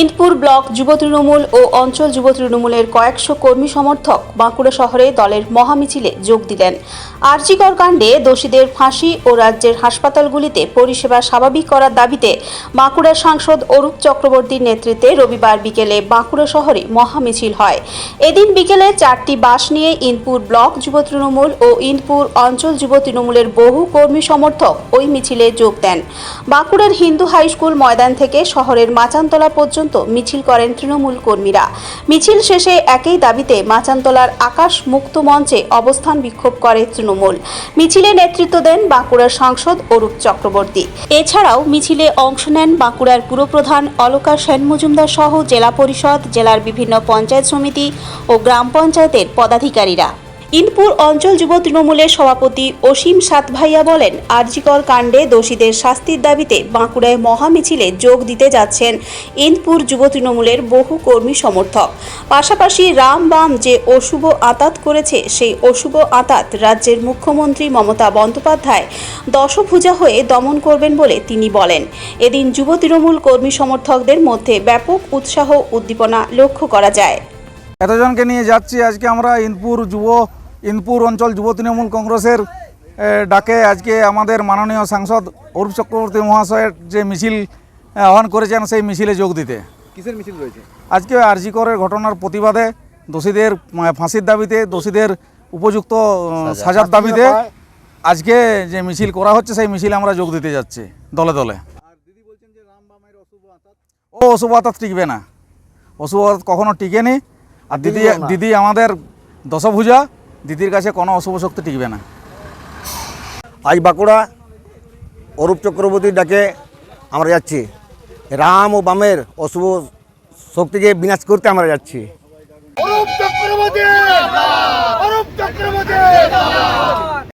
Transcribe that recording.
Indpur block যুব তৃণমূল ও অঞ্চল যুব তৃণমূলের কয়েকশো কর্মী সমর্থক বাঁকুড়া শহরে দলের মহামিছিলে যোগ দিলেন। আরজিকর কাণ্ডে দোষীদের ফাঁসি ও রাজ্যের হাসপাতালগুলিতে পরিষেবা স্বাভাবিক করার দাবিতে বাঁকুড়ার সাংসদ অরূপ চক্রবর্তীর নেতৃত্বে রবিবার বিকেলে বাঁকুড়া শহরে মহামিছিল হয়। এদিন বিকেলে চারটি বাস নিয়ে ইন্দপুর ব্লক যুব তৃণমূল ও ইন্দপুর অঞ্চল যুব তৃণমূলের বহু কর্মী সমর্থক ওই মিছিলে যোগ দেন। বাঁকুড়ার হিন্দু হাইস্কুল ময়দান থেকে শহরের মাচানতলা পর্যন্ত মিছিল করেন তৃণমূল কর্মীরা। মিছিল শেষে একই দাবিতে মাচানতলার আকাশ মুক্ত মঞ্চে অবস্থান বিক্ষোভ করে তৃণমূল। মিছিলে নেতৃত্ব দেন বাঁকুড়ার সাংসদ অরূপ চক্রবর্তী। এছাড়াও মিছিলে অংশ নেন বাঁকুড়ার পুরপ্রধান অলকা সেন মজুমদার সহ জেলা পরিষদ, জেলার বিভিন্ন পঞ্চায়েত সমিতি ও গ্রাম পঞ্চায়েতের পদাধিকারীরা। ইনপুর অঞ্চল যুব তৃণমূলের সভাপতি অসীম সাতভাইয়া বলেন, আরজিকর কাণ্ডে দোষীদের শাস্তির দাবিতে বাঁকুড়ায় মহামিছিলে যোগ দিতে যাচ্ছেন ইনপুর যুব তৃণমূলের বহু কর্মী সমর্থক। পাশাপাশি রাম বাম যে অশুভ আতাত করেছে, সেই অশুভ আতাত রাজ্যের মুখ্যমন্ত্রী মমতা বন্দ্যোপাধ্যায় দশভুজা হয়ে দমন করবেন বলে তিনি বলেন। এদিন যুব তৃণমূল কর্মী সমর্থকদের মধ্যে ব্যাপক উৎসাহ উদ্দীপনা লক্ষ্য করা যায়। এতজনকে নিয়ে যাচ্ছি আজকে আমরা ইনপুর যুব ইনপুর অঞ্চল যুব তৃণমূল কংগ্রেসের ডাকে আজকে আমাদের মাননীয় সাংসদ অরূপ চক্রবর্তী মহাশয়ের যে মিছিল আহ্বান করেছেন সেই মিছিলে যোগ দিতে। কিসের মিছিল রয়েছে? আজকে আরজিকরের ঘটনার প্রতিবাদে দোষীদের ফাঁসির দাবিতে দোষীদের উপযুক্ত সাজার দাবিতে আজকে যে মিছিল করা হচ্ছে সেই মিছিলে আমরা যোগ দিতে যাচ্ছি দলে দলে। আর দিদি বলছেন যে রাম বামের ও অশুভ আতাত টিকবে না। অশুভ আতাত কখনো টিকেনি। আর দিদি দিদি আমাদের দশভুজা। দিদির কাছে কোনো অশুভ শক্তি টিকবে না। আজ বাঁকুড়া অরূপ চক্রবর্তী ডাকে আমরা যাচ্ছি। রাম ও বামের অশুভ শক্তিকে বিনাশ করতে আমরা যাচ্ছি। অরূপ চক্রবর্তী!